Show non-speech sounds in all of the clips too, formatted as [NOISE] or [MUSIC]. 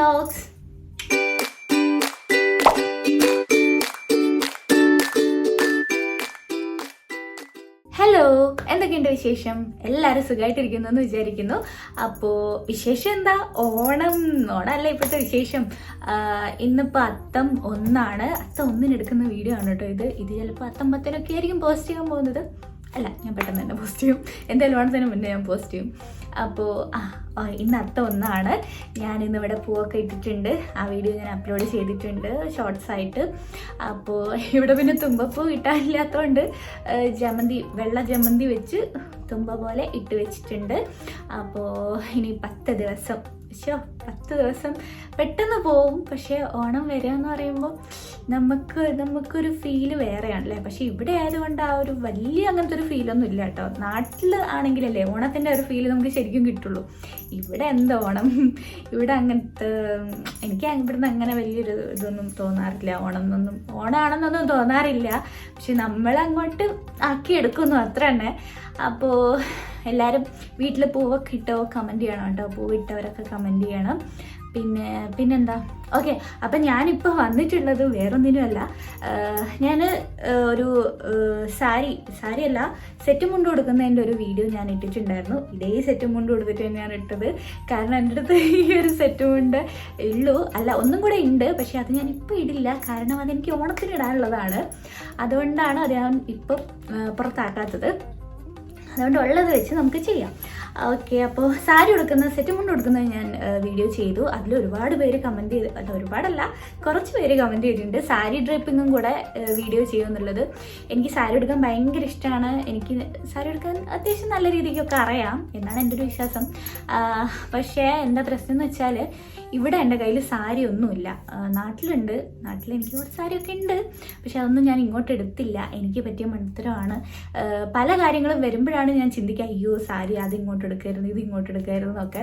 Vlogs hello എന്തൊക്കെയുണ്ട് വിശേഷം? എല്ലാവരും സുഖമായിട്ടിരിക്കുന്നു എന്ന് വിചാരിക്കുന്നു. അപ്പോൾ വിശേഷം എന്താ? ഓണം ഓണമല്ല ഇപ്പോഴത്തെ വിശേഷം. ഇന്നിപ്പോൾ അത്തം ഒന്നാണ്. അത്തം ഒന്നിനെടുക്കുന്ന വീഡിയോ ആണ് കേട്ടോ ഇത്. ഇത് ചിലപ്പോൾ അത്തം പത്തിനൊക്കെ ആയിരിക്കും പോസ്റ്റ് ചെയ്യാൻ പോകുന്നത്. അല്ല ഞാൻ പെട്ടെന്ന് തന്നെ പോസ്റ്റ് ചെയ്യും. എന്തായാലും ഓണത്തിന് മുന്നേ ഞാൻ പോസ്റ്റ് ചെയ്യും. അപ്പോൾ ഇന്ന് അത്ത ഒന്നാണ്. ഞാൻ ഇന്ന് ഇവിടെ പൂവൊക്കെ ഇട്ടിട്ടുണ്ട്. ആ വീഡിയോ ഞാൻ അപ്ലോഡ് ചെയ്തിട്ടുണ്ട് ഷോർട്സ് ആയിട്ട്. അപ്പോൾ ഇവിടെ പിന്നെ തുമ്പപ്പൂ കിട്ടാനില്ലാത്തതുകൊണ്ട് ജമന്തി വെള്ള ജമന്തി വെച്ച് തുമ്പ പോലെ ഇട്ട് വെച്ചിട്ടുണ്ട്. അപ്പോൾ ഇനി പത്ത് ദിവസം ശോ പത്ത് ദിവസം പെട്ടെന്ന് പോവും. പക്ഷേ ഓണം വരിക എന്ന് പറയുമ്പോൾ നമുക്ക് നമുക്കൊരു ഫീൽ വേറെയാണല്ലേ? പക്ഷേ ഇവിടെ ആയതുകൊണ്ട് ആ ഒരു വലിയ അങ്ങനത്തെ ഒരു ഫീലൊന്നും ഇല്ല കേട്ടോ. നാട്ടിൽ ആണെങ്കിലല്ലേ ഓണത്തിന്റെ ഒരു ഫീൽ നമുക്ക് ശരിക്കും കിട്ടുള്ളൂ. ഇവിടെ എന്താ ഓണം? ഇവിടെ അങ്ങനത്തെ എനിക്ക് ഇവിടുന്ന് അങ്ങനെ വലിയൊരു ഇതൊന്നും തോന്നാറില്ല. ഓണം എന്നൊന്നും ഓണമാണെന്നൊന്നും തോന്നാറില്ല. പക്ഷെ നമ്മളങ്ങോട്ട് ആക്കിയെടുക്കുന്നു അത്ര തന്നെ അപ്പോൾ എല്ലാവരും വീട്ടിൽ പൂവൊക്കെ ഇട്ടോ കമന്റ് ചെയ്യണം കേട്ടോ. പൂവിട്ടവരൊക്കെ കമന്റ് ചെയ്യണം. പിന്നെ പിന്നെന്താ? ഓക്കെ അപ്പം ഞാനിപ്പോൾ വന്നിട്ടുള്ളത് വേറൊന്നിനുമല്ല. ഞാൻ ഒരു സാരി സാരി അല്ല സെറ്റ് മുണ്ട് കൊടുക്കുന്നതിന്റെ ഒരു വീഡിയോ ഞാൻ ഇട്ടിട്ടുണ്ടായിരുന്നു. ഇതേ സെറ്റ് മുണ്ട് കൊടുത്തിട്ട് ഞാൻ ഇട്ടത്. കാരണം എന്റെ അടുത്ത് ഈ ഒരു സെറ്റ് മുണ്ട് ഉള്ളൂ അല്ല ഒന്നും കൂടെ ഉണ്ട് പക്ഷെ അത് ഞാൻ ഇപ്പോൾ ഇടില്ല. കാരണം അതെനിക്ക് ഓണത്തിന് ഇടാനുള്ളതാണ്. അതുകൊണ്ടാണ് അത് ഞാൻ ഇപ്പം പുറത്താക്കാത്തത്. അതുകൊണ്ട് ഉള്ളത് വെച്ച് നമുക്ക് ചെയ്യാം. ഓക്കെ അപ്പോൾ സാരി ഉടുക്കുന്ന സെറ്റ് മുണ്ട് കൊടുക്കുന്നത് ഞാൻ വീഡിയോ ചെയ്തു. അതിൽ ഒരുപാട് പേര് കമന്റ് ചെയ്ത് അല്ല ഒരുപാടല്ല കുറച്ച് പേര് കമന്റ് ചെയ്തിട്ടുണ്ട്. സാരി ഡ്രിപ്പിങ്ങും കൂടെ വീഡിയോ ചെയ്യുമെന്നുള്ളത് എനിക്ക് സാരി എടുക്കാൻ ഭയങ്കര ഇഷ്ടമാണ് എനിക്ക് സാരി എടുക്കാൻ അത്യാവശ്യം നല്ല രീതിക്കൊക്കെ അറിയാം എന്നാണ് എന്റെ ഒരു വിശ്വാസം. പക്ഷേ എന്താ പ്രശ്നം എന്ന് വെച്ചാൽ ഇവിടെ എന്റെ കയ്യിൽ സാരി ഒന്നുമില്ല. നാട്ടിലുണ്ട്. നാട്ടിൽ എനിക്ക് കുറച്ച് സാരിയൊക്കെ ഉണ്ട്. പക്ഷെ അതൊന്നും ഞാൻ ഇങ്ങോട്ട് എടുത്തില്ല. എനിക്ക് പറ്റിയ മണിത്തരമാണ് പല കാര്യങ്ങളും വരുമ്പോഴാണ് ഞാൻ ചിന്തിക്കുക അയ്യോ സാരി അത് ഇങ്ങോട്ട് എടുക്കരുത് ഇത് ഇങ്ങോട്ട് എടുക്കരുത് എന്നൊക്കെ.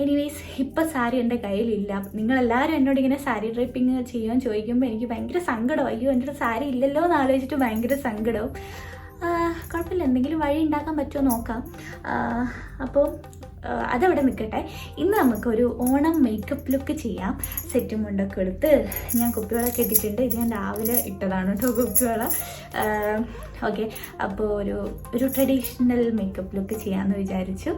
എനിവേസ് ഇപ്പം സാരി എന്റെ കയ്യിലില്ല. നിങ്ങളെല്ലാവരും എന്നോട് ഇങ്ങനെ സാരി ഡ്രൈപ്പിംഗ് ചെയ്യാൻ ചോദിക്കുമ്പോൾ എനിക്ക് ഭയങ്കര സങ്കടം അയ്യോ എന്റെ സാരി ഇല്ലല്ലോ എന്ന് ആലോചിച്ചിട്ട് ഭയങ്കര സങ്കടവും. കുഴപ്പമില്ല. എന്തെങ്കിലും വഴി ഉണ്ടാക്കാൻ പറ്റുമോ നോക്കാം. അപ്പോൾ അതവിടെ നിൽക്കട്ടെ ഇന്ന് നമുക്കൊരു ഓണം മേക്കപ്പ് ലുക്ക് ചെയ്യാം. സെറ്റും മുണ്ടൊക്കെ എടുത്ത് ഞാൻ കുപ്പിവളൊക്കെ ഇട്ടിട്ടുണ്ട്. ഇത് ഞാൻ രാവിലെ ഇട്ടതാണ് കേട്ടോ കുപ്പിവള. ഓക്കെ അപ്പോൾ ഒരു ഒരു ട്രഡീഷണൽ മേക്കപ്പ് ലുക്ക് ചെയ്യാമെന്ന് വിചാരിച്ചു.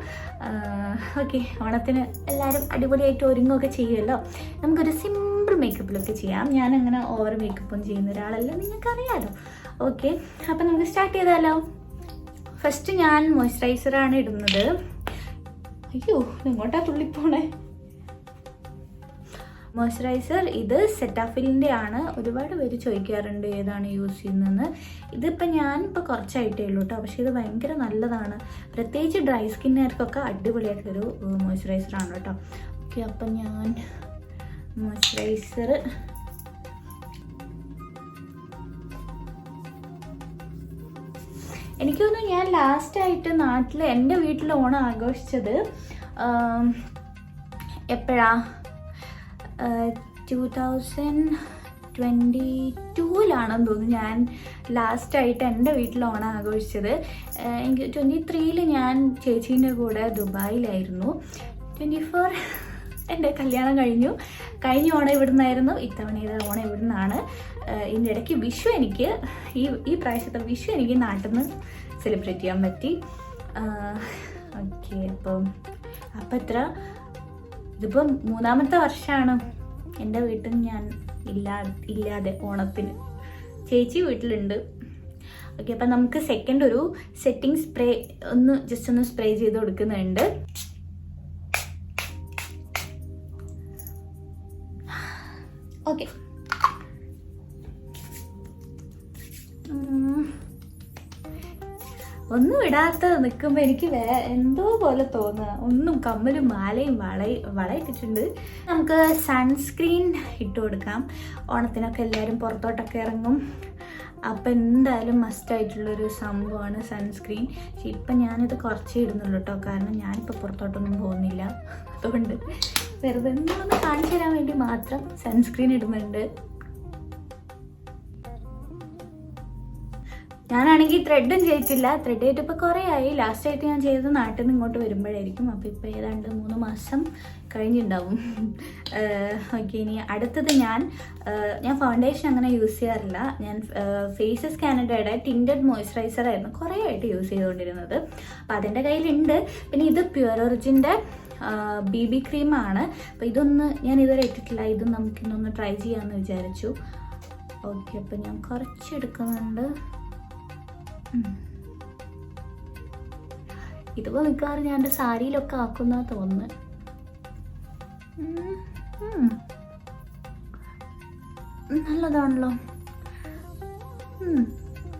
ഓക്കെ ഓണത്തിന് എല്ലാവരും അടിപൊളിയായിട്ട് ഒരുങ്ങുകയൊക്കെ ചെയ്യുമല്ലോ നമുക്കൊരു സിമ്പിൾ മേക്കപ്പ് ലുക്ക് ചെയ്യാം. ഞാൻ അങ്ങനെ ഓവർ മേക്കപ്പും ചെയ്യുന്ന ഒരാളല്ല. നിങ്ങൾക്കറിയാലോ. ഓക്കെ അപ്പം നമുക്ക് സ്റ്റാർട്ട് ചെയ്താലോ. ഫസ്റ്റ് ഞാൻ മോയ്സ്ചറൈസറാണ് ഇടുന്നത്. അയ്യോ എങ്ങോട്ടാ തുള്ളിപ്പോണേ മോയ്സ്ചറൈസർ ഇത് സെറ്റാഫിലിന്റെ ആണ് ഒരുപാട് പേര് ചോദിക്കാറുണ്ട് ഏതാണ് യൂസ് ചെയ്യുന്നതെന്ന്. ഇതിപ്പോൾ ഞാനിപ്പോൾ കുറച്ചായിട്ടേ ഉള്ളൂ കേട്ടോ പക്ഷേ ഇത് ഭയങ്കര നല്ലതാണ്. പ്രത്യേകിച്ച് ഡ്രൈ സ്കിന്നുകാർക്കൊക്കെ അടിപൊളിയായിട്ടൊരു മോയ്സ്ചറൈസർ ആണ് കേട്ടോ ഓക്കെ അപ്പം ഞാൻ മോയ്സ്ചറൈസർ എനിക്ക് തോന്നുന്നു ഞാൻ ലാസ്റ്റായിട്ട് നാട്ടിൽ എന്റെ വീട്ടിൽ ഓണം ആഘോഷിച്ചത് എപ്പോഴാ? ടു തൗസൻഡ് ട്വന്റി ടൂവിലാണെന്ന് തോന്നുന്നു ഞാൻ ലാസ്റ്റായിട്ട് എന്റെ വീട്ടിൽ ഓണം ആഘോഷിച്ചത്. എനിക്ക് ട്വന്റി ത്രീയിൽ ഞാൻ ചേച്ചീന്റെ കൂടെ ദുബായിലായിരുന്നു. ട്വന്റി ഫോർ എന്റെ കല്യാണം കഴിഞ്ഞു. കഴിഞ്ഞ ഓണം ഇവിടുന്നായിരുന്നു ഇത്തവണ ഇത് ഓണം ഇവിടുന്നാണ് ഇടയ്ക്ക് വിഷു എനിക്ക് ഈ ഈ പ്രാവശ്യത്തെ വിഷു എനിക്ക് നാട്ടിൽ നിന്ന് സെലിബ്രേറ്റ് ചെയ്യാൻ പറ്റി. ഓക്കെ അപ്പം അപ്പം ഇത്ര ഇതിപ്പം മൂന്നാമത്തെ വർഷമാണ് എന്റെ വീട്ടിൽ ഞാൻ ഇല്ലാ ഇല്ലാതെ ഓണത്തിന്. ചേച്ചി വീട്ടിലുണ്ട്. ഓക്കെ അപ്പം നമുക്ക് സെക്കൻഡ് ഒരു സെറ്റിംഗ് സ്പ്രേ ഒന്ന് ജസ്റ്റ് ഒന്ന് സ്പ്രേ ചെയ്ത് കൊടുക്കുന്നുണ്ട്. ഓക്കെ ഒന്നും ഇടാത്ത നിൽക്കുമ്പോൾ എനിക്ക് വേ എന്തോ പോലെ തോന്നുക ഒന്നും കമ്മലും മാലയും വള വളയിട്ടിട്ടുണ്ട് നമുക്ക് സൺസ്ക്രീൻ ഇട്ട് കൊടുക്കാം. ഓണത്തിനൊക്കെ എല്ലാവരും പുറത്തോട്ടൊക്കെ ഇറങ്ങും. അപ്പം എന്തായാലും മസ്റ്റായിട്ടുള്ളൊരു സംഭവമാണ് സൺസ്ക്രീൻ പക്ഷെ ഇപ്പം ഞാനിത് കുറച്ചേ ഇടുന്നുള്ളൂ കേട്ടോ കാരണം ഞാനിപ്പോൾ പുറത്തോട്ടൊന്നും പോകുന്നില്ല. അതുകൊണ്ട് വെറുതെ ഒന്ന് കാണിച്ചു തരാൻ വേണ്ടി മാത്രം സൺസ്ക്രീൻ ഇടുന്നുണ്ട്. ഞാനാണെങ്കിൽ ത്രെഡും ചെയ്തിട്ടില്ല. ത്രെഡ് ചെയ്തിട്ട് ഇപ്പോൾ കുറേ ആയി. ലാസ്റ്റ് ആയിട്ട് ഞാൻ ചെയ്തത് നാട്ടിൽ നിന്ന് ഇങ്ങോട്ട് വരുമ്പോഴായിരിക്കും. അപ്പോൾ ഇപ്പോൾ ഏതാണ്ട് മൂന്ന് മാസം കഴിഞ്ഞിട്ടുണ്ടാവും ഓക്കെ [LAUGHS] ഇനി അടുത്തത് ഞാൻ ഞാൻ ഫൗണ്ടേഷൻ അങ്ങനെ യൂസ് ചെയ്യാറില്ല. ഞാൻ ഫേസസ് കാനഡയുടെ ടിന്റഡ് മോയ്സ്ചറൈസർ ആയിരുന്നു കുറേ ആയിട്ട് യൂസ് ചെയ്തുകൊണ്ടിരുന്നത്. അപ്പം അതിന്റെ കയ്യിലുണ്ട്. പിന്നെ ഇത് പ്യുവർ ഒറിജിന്റെ ബി ബി ക്രീമാണ് അപ്പോൾ ഇതൊന്ന് ഞാൻ ഇതുവരെ ഇട്ടിട്ടില്ല. ഇത് നമുക്കിന്നൊന്ന് ട്രൈ ചെയ്യാമെന്ന് വിചാരിച്ചു. ഓക്കെ അപ്പം ഞാൻ കുറച്ച് എടുക്കുന്നുണ്ട്. ഇതിപ്പോൾ മിക്കവാറും ഞാൻ എന്റെ സാരിയിലൊക്കെ ആക്കുന്ന തോന്നുന്നു. നല്ലതാണല്ലോ.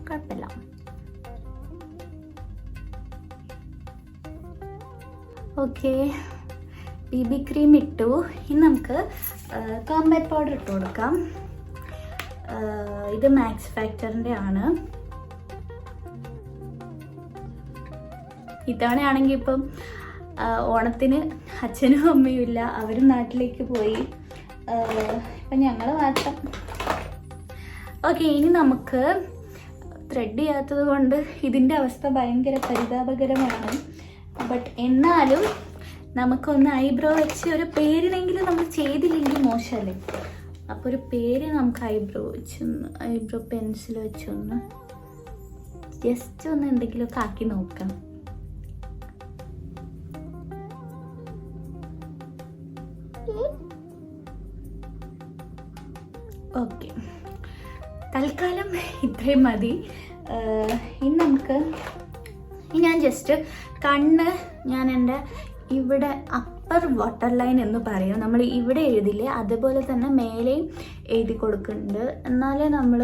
കുഴപ്പമില്ല. ഓക്കെ. ബി ബി ക്രീം ഇട്ടു. ഇനി നമുക്ക് കോമ്പാക്ട് പൗഡർ ഇട്ട് കൊടുക്കാം. ഇത് മാക്സ് ഫാക്ടറിന്റെ ആണ് ഇത്തവണയാണെങ്കിൽ ഇപ്പം ഓണത്തിന് അച്ഛനും അമ്മയും ഇല്ല അവരും നാട്ടിലേക്ക് പോയി. ഇപ്പം ഞങ്ങൾ മാത്രം. ഓക്കെ ഇനി നമുക്ക് ത്രെഡ് ചെയ്യാത്തത് കൊണ്ട് ഇതിന്റെ അവസ്ഥ ഭയങ്കര പരിതാപകരമാണ്. ബട്ട് എന്നാലും നമുക്കൊന്ന് ഐബ്രോ വെച്ച് ഒരു പേരിനെങ്കിലും നമ്മൾ ചെയ്തില്ലെങ്കിൽ മോശമല്ലേ? അപ്പോൾ ഒരു പേര് നമുക്ക് ഐബ്രോ വെച്ചൊന്ന് ഐബ്രോ പെൻസിൽ വെച്ചൊന്ന് ജസ്റ്റ് ഒന്ന് എന്തെങ്കിലുമൊക്കെ ആക്കി നോക്കാം. ഓക്കെ. തൽക്കാലം ഇത്രയും മതി. ഇനി നമുക്ക് ഞാൻ ജസ്റ്റ് കണ്ണ് ഞാൻ എന്റെ ഇവിടെ അപ്പർ വാട്ടർ ലൈൻ എന്ന് പറയും. നമ്മൾ ഇവിടെ എഴുതില്ലേ അതുപോലെ തന്നെ മേലെയും എഴുതി കൊടുക്കുന്നുണ്ട്. എന്നാലേ നമ്മൾ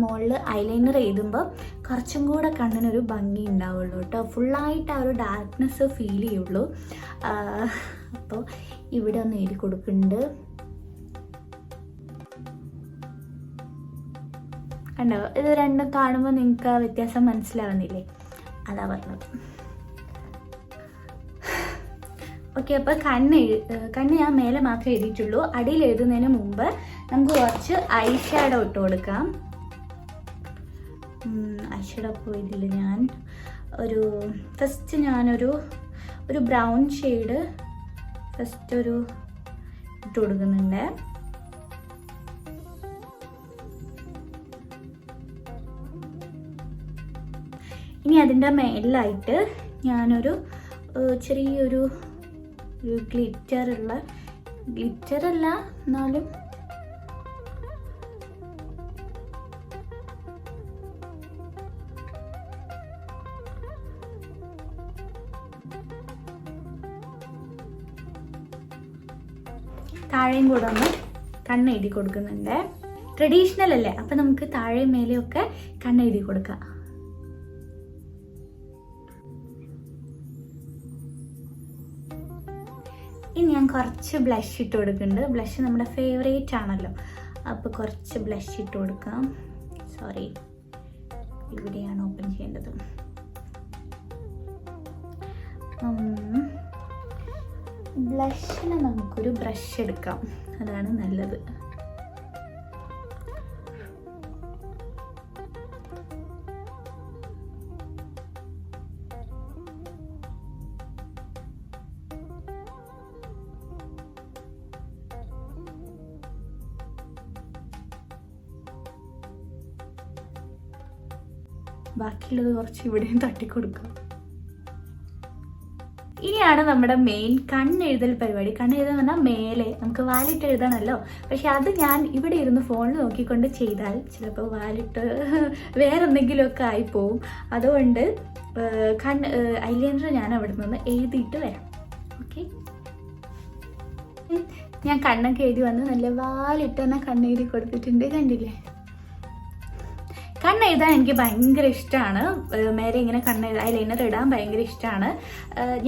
മുകളിൽ ഐലൈനർ എഴുതുമ്പോൾ കുറച്ചും കൂടെ കണ്ണിനൊരു ഭംഗി ഉണ്ടാവുള്ളൂ കേട്ടോ. ഫുള്ളായിട്ട് ആ ഒരു ഡാർക്ക്നെസ് ഫീൽ ചെയ്യുള്ളൂ. അപ്പോൾ ഇവിടെ ഒന്ന് കൊടുക്കുന്നുണ്ട്. കണ്ടോ? ഇത് രണ്ടും കാണുമ്പോൾ നിങ്ങൾക്ക് ആ വ്യത്യാസം മനസ്സിലാവുന്നില്ലേ? അതാ പറഞ്ഞത്. ഓക്കെ അപ്പോൾ കണ്ണ് കണ്ണ് ഞാൻ മേലെ മാത്രമേ എഴുതിയിട്ടുള്ളൂ. അടിയിൽ എഴുതുന്നതിന് മുമ്പ് നമുക്ക് കുറച്ച് ഐ ഷാഡോ ഇട്ട് കൊടുക്കാം. ഐ ഷാഡോ അപ്പോൾ ഞാൻ. ഒരു ഫസ്റ്റ് ഞാനൊരു ഒരു ബ്രൗൺ ഷെയ്ഡ് ഫസ്റ്റ് ഒരു ഇട്ട് കൊടുക്കുന്നുണ്ട് ഇനി അതിന്റെ മേലിലായിട്ട് ഞാനൊരു ചെറിയൊരു ഗ്ലിറ്റർ അല്ല എന്നാലും താഴെയും കൂടെ ഒന്ന് കണ്ണെഴുതി കൊടുക്കുന്നുണ്ട്. ട്രഡീഷണൽ അല്ലേ? അപ്പം നമുക്ക് താഴെയും മേലെയും ഒക്കെ കണ്ണെഴുതി കൊടുക്കാം. ഇനി ഞാൻ കുറച്ച് ബ്ലഷ് ഇട്ട് കൊടുക്കുന്നുണ്ട്. ബ്ലഷ് നമ്മുടെ ഫേവറേറ്റ് ആണല്ലോ. അപ്പോൾ കുറച്ച് ബ്ലഷ് ഇട്ട് കൊടുക്കാം. സോറി ഇവിടെയാണ് ഓപ്പൺ ചെയ്യേണ്ടത്. ബ്ലഷിന് നമുക്കൊരു ബ്രഷ് എടുക്കാം. അതാണ് നല്ലത്. ബാക്കിയുള്ളത് കുറച്ച് ഇവിടെയും തട്ടിക്കൊടുക്കാം. ഇനിയാണ് നമ്മുടെ മെയിൻ കണ്ണെഴുതൽ പരിപാടി. കണ്ണെഴുതാൻ പറഞ്ഞാൽ മേലെ. നമുക്ക് വാലിട്ട് എഴുതണമല്ലോ പക്ഷെ അത് ഞാൻ ഇവിടെ ഇരുന്ന് ഫോണിൽ നോക്കിക്കൊണ്ട് ചെയ്താൽ ചിലപ്പോൾ വാലിട്ട് [LAUGHS] വേറെ എന്തെങ്കിലുമൊക്കെ ആയിപ്പോവും. അതുകൊണ്ട് കണ്ണ് ഐലൈനർ ഞാൻ അവിടെ നിന്ന് എഴുതിയിട്ട് വരാം. ഓക്കെ? ഞാൻ കണ്ണൊക്കെ എഴുതി വന്ന് നല്ല വാലിട്ട് തന്നെ കണ്ണെഴുതി കൊടുത്തിട്ടുണ്ട് കണ്ടില്ലേ? കണ്ണെഴുതാൻ എനിക്ക് ഭയങ്കര ഇഷ്ടമാണ് മേരെ ഇങ്ങനെ കണ്ണ് ഐലൈനർ ഇടാൻ ഭയങ്കര ഇഷ്ടമാണ്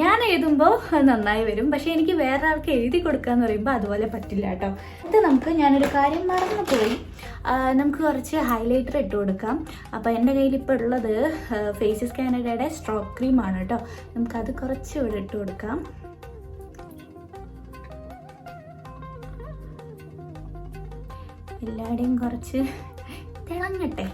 ഞാൻ എഴുതുമ്പോൾ നന്നായി വരും. പക്ഷേ എനിക്ക് വേറെ ആൾക്ക് എഴുതി കൊടുക്കുക എന്ന് പറയുമ്പോൾ അതുപോലെ പറ്റില്ല കേട്ടോ. ഇത് നമുക്ക് ഞാനൊരു കാര്യം മറന്നു പോയി നമുക്ക് കുറച്ച് ഹൈലൈറ്റർ ഇട്ട് കൊടുക്കാം. അപ്പോൾ എന്റെ കയ്യിൽ ഇപ്പോൾ ഉള്ളത് ഫേസ് കാനഡയുടെ സ്ട്രോക്ക് ക്രീമാണ് കേട്ടോ. നമുക്കത് കുറച്ച് ഇവിടെ ഇട്ട് കൊടുക്കാം. എല്ലാവരുടെയും കുറച്ച് തിളങ്ങട്ടെ.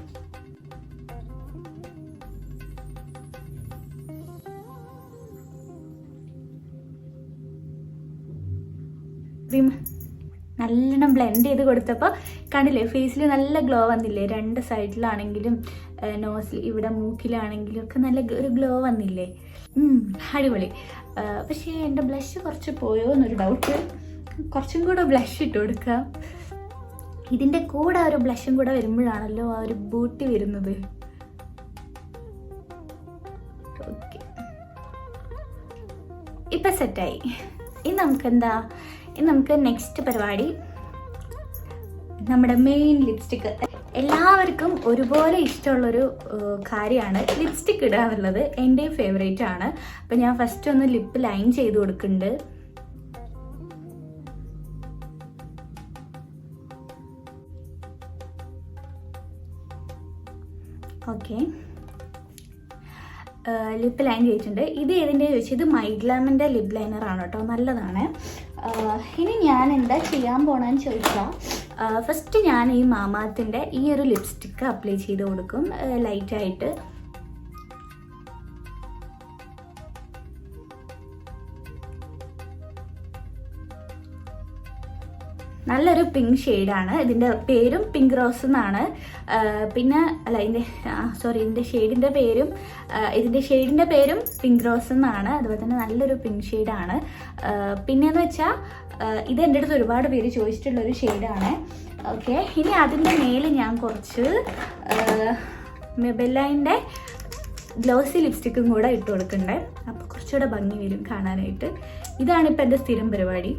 നല്ലോണം ബ്ലെൻഡ് ചെയ്ത് കൊടുത്തപ്പോൾ കണ്ടില്ലേ ഫേസിൽ നല്ല ഗ്ലോ വന്നില്ലേ? രണ്ട് സൈഡിലാണെങ്കിലും നോസിൽ ഇവിടെ മൂക്കിലാണെങ്കിലും ഒക്കെ നല്ല ഒരു ഗ്ലോ വന്നില്ലേ? അടിപൊളി. പക്ഷേ എന്റെ ബ്ലഷ് കുറച്ച് പോയോ എന്നൊരു ഡൗട്ട് കുറച്ചും കൂടെ ബ്ലഷ് ഇട്ട് കൊടുക്കാം. ഇതിന്റെ കൂടെ ഒരു ബ്ലഷും കൂടെ വരുമ്പോഴാണല്ലോ ആ ഒരു ബൂട്ടി വരുന്നത്. ഇപ്പം സെറ്റായി ഇനി നമുക്ക് എന്താ ഇനി നമുക്ക് നെക്സ്റ്റ് പരിപാടി. നമ്മുടെ മെയിൻ ലിപ്സ്റ്റിക്ക് എല്ലാവർക്കും ഒരുപോലെ ഇഷ്ടമുള്ളൊരു കാര്യമാണ് ലിപ്സ്റ്റിക്ക് ഇടുക എന്നുള്ളത് എന്റെയും ഫേവറേറ്റ് ആണ്. അപ്പം ഞാൻ ഫസ്റ്റ് ഒന്ന് ലിപ്പ് ലൈൻ ചെയ്ത് കൊടുക്കുന്നുണ്ട്. ഓക്കെ ലിപ്പ് ലൈൻ ചെയ്തിട്ടുണ്ട്. ഇത് ഏതിന്റെ ചോദിച്ചാൽ ഇത് മൈഗ്ലാമിന്റെ ലിപ് ലൈനർ ആണ് കേട്ടോ. നല്ലതാണ്. ഇനി ഞാൻ എന്താ ചെയ്യാൻ പോണെന്ന് ചോദിച്ചാൽ ഫസ്റ്റ് ഞാൻ ഈ മാമാത്തിന്റെ ഈ ഒരു ലിപ്സ്റ്റിക്ക് അപ്ലൈ ചെയ്ത് കൊടുക്കും. ലൈറ്റായിട്ട് നല്ലൊരു പിങ്ക് ഷെയ്ഡാണ് ഇതിന്റെ പേരും പിങ്ക് റോസ് എന്നാണ്. പിന്നെ അല്ല ഇതിന്റെ സോറി ഇതിന്റെ ഷെയ്ഡിന്റെ പേരും ഇതിന്റെ ഷെയ്ഡിന്റെ പേരും പിങ്ക് റോസ് എന്നാണ്. അതുപോലെ തന്നെ നല്ലൊരു പിങ്ക് ഷെയ്ഡാണ് പിന്നെയെന്ന് വെച്ചാൽ ഇത് എന്റെ അടുത്ത് ഒരുപാട് പേര് ചോദിച്ചിട്ടുള്ളൊരു ഷെയ്ഡാണ് ഓക്കെ ഇനി അതിന്റെ മേലെ ഞാൻ കുറച്ച് മെബെല്ലൈന്റെ ഗ്ലോസി ലിപ്സ്റ്റിക്കും കൂടെ ഇട്ട് കൊടുക്കണ്ടേ. അപ്പോൾ കുറച്ചുകൂടെ ഭംഗി വരും കാണാനായിട്ട്. ഇതാണ് ഇപ്പം എന്റെ സ്ഥിരം പരിപാടി.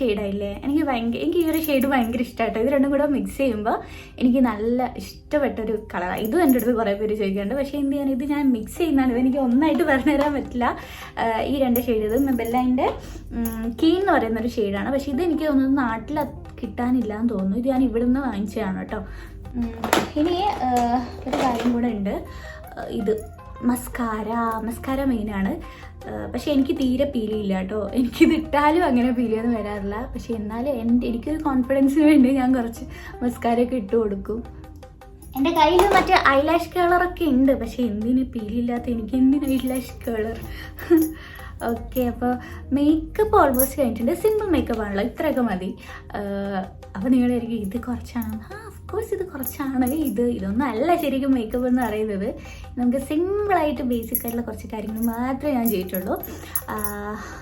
ഷെയ്ഡായില്ലേ? എനിക്ക് ഭയങ്കര എനിക്ക് ഈ ഒരു ഷെയ്ഡ് ഭയങ്കര ഇഷ്ടമായിട്ടോ ഇത് രണ്ടും കൂടെ മിക്സ് ചെയ്യുമ്പോൾ എനിക്ക് നല്ല ഇഷ്ടപ്പെട്ടൊരു കളറാണ് ഇതും എന്റെ അടുത്ത് കുറേ പേര് ചോദിക്കുന്നുണ്ട് പക്ഷേ എന്ത് ചെയ്യാൻ ഇത് ഞാൻ മിക്സ് ചെയ്യുന്നതാണ്. ഇതെനിക്ക് ഒന്നായിട്ട് പറഞ്ഞു തരാൻ പറ്റില്ല. ഈ രണ്ട് ഷെയ്ഡ് ഇത് മെബെല്ലൈന്റെ കീ എന്ന് പറയുന്ന ഒരു ഷെയ്ഡാണ് പക്ഷേ ഇത് എനിക്ക് തോന്നുന്നു നാട്ടിൽ കിട്ടാനില്ല എന്ന് തോന്നുന്നു. ഇത് ഞാൻ ഇവിടെ നിന്ന് വാങ്ങിച്ചതാണ് കേട്ടോ. ഇനി ഒരു കാര്യം കൂടെ ഉണ്ട്. ഇത്. മസ്കാര മസ്കാര മെയിനാണ് പക്ഷെ എനിക്ക് തീരെ പീലിയില്ല കേട്ടോ. എനിക്കിത് ഇട്ടാലും അങ്ങനെ പീൽ വരാറില്ല. പക്ഷെ എന്നാലും എന്റെ എനിക്കൊരു കോൺഫിഡൻസിന് വേണ്ടി ഞാൻ കുറച്ച് മസ്കാരയൊക്കെ ഇട്ട് കൊടുക്കും. എന്റെ കയ്യിൽ മറ്റേ ഐലാഷ് കളറൊക്കെ ഉണ്ട്. പക്ഷെ എന്തിന് പീലില്ലാത്ത എനിക്ക് എന്തിന് ഐലാഷ് കളർ ഓക്കെ അപ്പോൾ മേക്കപ്പ് ഓൾമോസ്റ്റ് കഴിഞ്ഞിട്ടുണ്ട്. സിമ്പിൾ മേക്കപ്പ് ആണല്ലോ. ഇത്രയൊക്കെ മതി. അപ്പോൾ നിങ്ങളായിരിക്കും ഇത് കുറച്ചാണ്. ആ കോഴ്സ് ഇത് കുറച്ചാണ് ഇത്? ഇതൊന്നും അല്ല ശരിക്കും മേക്കപ്പ് എന്ന് പറയുന്നത്. നമുക്ക് സിമ്പിളായിട്ട് ബേസിക് ആയിട്ടുള്ള കുറച്ച് കാര്യങ്ങൾ മാത്രമേ ഞാൻ ചെയ്തിട്ടുള്ളൂ.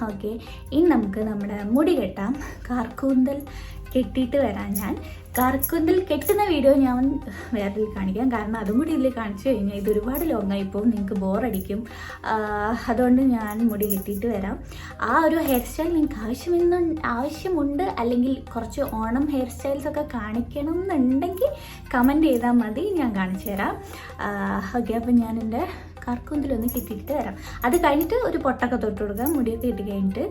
ഓക്കെ ഇനി നമുക്ക് നമ്മുടെ മുടി കെട്ടാം. കാർക്കൂന്തൽ കെട്ടിയിട്ട് വരാം ഞാൻ. കാർക്കൂന്തൽ കെട്ടുന്ന വീഡിയോ ഞാൻ വേറെ കാണിക്കാം. കാരണം അതും കൂടി ഇതിൽ കാണിച്ചു കഴിഞ്ഞാൽ ഇത് ഒരുപാട് ലോങ് പോകും. നിങ്ങൾക്ക് ബോറടിക്കും അതുകൊണ്ട് ഞാൻ മുടി കെട്ടിയിട്ട് വരാം. ആ ഒരു ഹെയർ സ്റ്റൈൽ നിങ്ങൾക്ക് ആവശ്യമെന്ന് ആവശ്യമുണ്ട് അല്ലെങ്കിൽ കുറച്ച് ഓണം ഹെയർ സ്റ്റൈൽസ് ഒക്കെ കാണിക്കണം എന്നുണ്ടെങ്കിൽ കമന്റ് ചെയ്താൽ മതി. ഞാൻ കാണിച്ചു തരാം. ഓക്കെ അപ്പം ഞാൻ എന്റെ കാർക്കൂന്തലൊന്ന് കെട്ടിയിട്ട് വരാം. അത് കഴിഞ്ഞിട്ട് ഒരു പൊട്ടൊക്കെ തൊട്ട് കൊടുക്കാം. മുടിയൊക്കെ കെട്ടി കഴിഞ്ഞിട്ട്.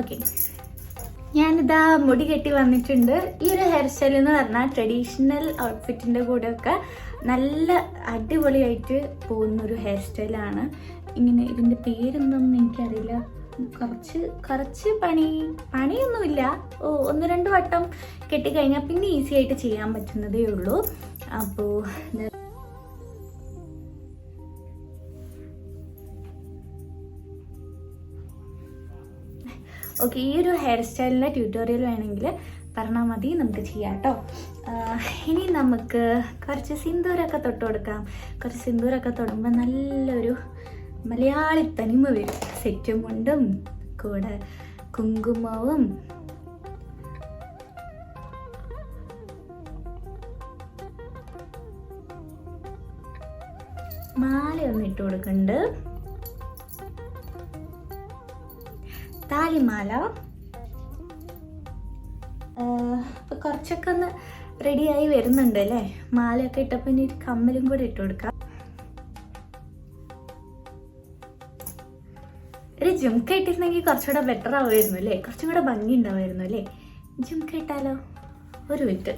ഓക്കെ ഞാനിതാ മുടി കെട്ടി വന്നിട്ടുണ്ട്. ഈ ഒരു ഹെയർ സ്റ്റൈൽ എന്ന് പറഞ്ഞാൽ ട്രഡീഷണൽ ഔട്ട്ഫിറ്റിന്റെ കൂടെയൊക്കെ നല്ല അടിപൊളിയായിട്ട് പോകുന്ന ഒരു ഹെയർ സ്റ്റൈലാണ് ഇങ്ങനെ ഇതിന്റെ പേരെന്തൊന്നും എനിക്കറിയില്ല. കുറച്ച് കുറച്ച് പണി പണിയൊന്നുമില്ല. ഓ ഒന്ന് രണ്ട് വട്ടം കെട്ടിക്കഴിഞ്ഞാൽ പിന്നെ ഈസി ആയിട്ട് ചെയ്യാൻ പറ്റുന്നതേ ഉള്ളൂ. അപ്പോൾ ഓക്കെ ഈ ഒരു ഹെയർ സ്റ്റൈലിന്റെ ട്യൂട്ടോറിയൽ വേണമെങ്കിൽ പറഞ്ഞാൽ മതി. നമുക്ക് ചെയ്യാം കേട്ടോ ഇനി നമുക്ക് കുറച്ച് സിന്ദൂരൊക്കെ തൊട്ട് കൊടുക്കാം. കുറച്ച് സിന്ദൂരൊക്കെ തൊടുമ്പോൾ നല്ലൊരു മലയാളി തനിമ വരും. സെറ്റും കൊണ്ടും കൂടെ കുങ്കുമവും. മാലയൊന്നിട്ട് കൊടുക്കുന്നുണ്ട് താലിമാല കുറച്ചൊക്കെ ഒന്ന് റെഡിയായി വരുന്നുണ്ട് അല്ലേ? മാലയൊക്കെ ഇട്ടപ്പോൾ ഇനി ഒരു കമ്മലും കൂടെ ഇട്ട് കൊടുക്കാം. ഒരു ജുംക്ക ഇട്ടിരുന്നെങ്കിൽ കുറച്ചുകൂടെ ബെറ്റർ ആവുമായിരുന്നു അല്ലേ? കുറച്ചും കൂടെ ഭംഗി ഉണ്ടാവുമായിരുന്നു അല്ലേ? ജുംക്ക ഇട്ടാലോ? ഒരു മിനിറ്റ്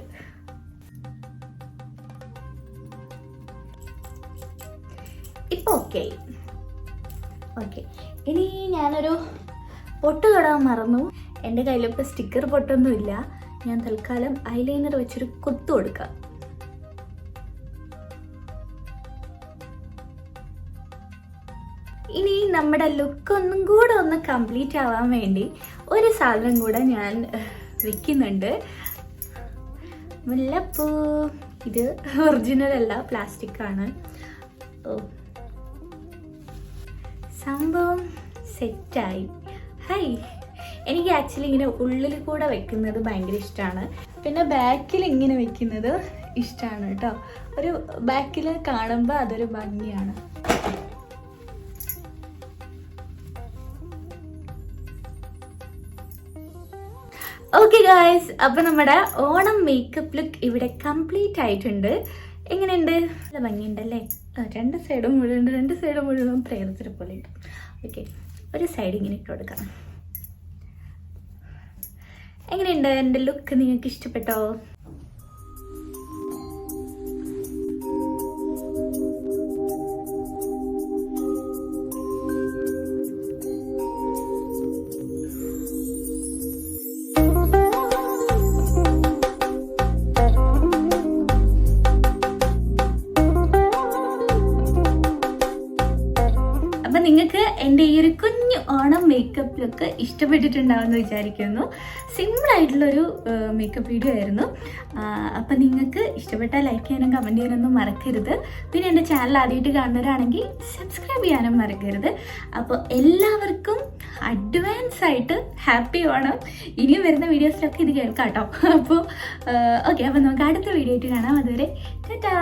ഇപ്പൊ ഓക്കെ ഓക്കെ ഇനി ഞാനൊരു പൊട്ട് തൊടാൻ മറന്നു. എന്റെ കയ്യിലിപ്പോൾ സ്റ്റിക്കർ പൊട്ടൊന്നുമില്ല. ഞാൻ തൽക്കാലം ഐലൈനർ വെച്ചൊരു കുത്തു കൊടുക്കാം. ഇനി നമ്മുടെ ലുക്ക് ഒന്നും കൂടെ ഒന്ന് കംപ്ലീറ്റ് ആവാൻ വേണ്ടി ഒരു സാധനം കൂടെ ഞാൻ വെക്കുന്നുണ്ട്. മുല്ലപ്പൂ. ഇത് ഒറിജിനൽ അല്ല പ്ലാസ്റ്റിക് ആണ്. സംഭവം സെറ്റായി ഹൈ എനിക്ക് ആക്ച്വലി ഇങ്ങനെ ഉള്ളിൽ കൂടെ വെക്കുന്നത് ഭയങ്കര ഇഷ്ടമാണ് പിന്നെ ബാക്കിൽ ഇങ്ങനെ വെക്കുന്നത് ഇഷ്ടമാണ് കേട്ടോ. ഒരു ബാക്കിൽ കാണുമ്പോൾ അതൊരു ഭംഗിയാണ്. ഓക്കെ ഗായ്സ് അപ്പൊ നമ്മുടെ ഓണം മേക്കപ്പ് ലുക്ക് ഇവിടെ കംപ്ലീറ്റ് ആയിട്ടുണ്ട്. എങ്ങനെയുണ്ട്? നല്ല ഭംഗിയുണ്ടല്ലേ? രണ്ട് സൈഡും മുഴുവൻ രണ്ട് സൈഡും മുഴുവൻ പ്രേരത്തിൽ പോലെ ഉണ്ട് ഓക്കെ ഒരു സൈഡ് ഇങ്ങനെ ഇട്ട് കൊടുക്കാം. എങ്ങനെയുണ്ട് എന്റെ ലുക്ക് നിങ്ങൾക്ക് ഇഷ്ടപ്പെട്ടോ ലുക്ക് ഇഷ്ടപ്പെട്ടിട്ടുണ്ടാവുമെന്ന് വിചാരിക്കുന്നു. സിമ്പിൾ ആയിട്ടുള്ളൊരു മേക്കപ്പ് വീഡിയോ ആയിരുന്നു. അപ്പം നിങ്ങൾക്ക് ഇഷ്ടപ്പെട്ടാൽ ലൈക്ക് ചെയ്യാനും കമന്റ് ചെയ്യാനൊന്നും മറക്കരുത്. പിന്നെ എന്റെ ചാനൽ ആദ്യമായിട്ട് കാണുന്നവരാണെങ്കിൽ സബ്സ്ക്രൈബ് ചെയ്യാനും മറക്കരുത്. അപ്പോൾ എല്ലാവർക്കും അഡ്വാൻസ് ആയിട്ട് ഹാപ്പി ഓണം ഇനിയും വരുന്ന വീഡിയോസിലൊക്കെ ഇത് കേൾക്കാം കേട്ടോ. അപ്പോൾ ഓക്കെ അപ്പോൾ നമുക്ക് അടുത്ത വീഡിയോ ആയിട്ട് കാണാം. അതുവരെ ടാറ്റാ!